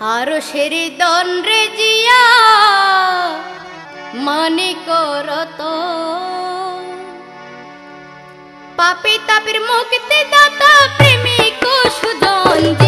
আরও সেরি দন্ডে জিয়া। মানে করত পাপি তাপির মুক্তি দাতা প্রেমিক সুজন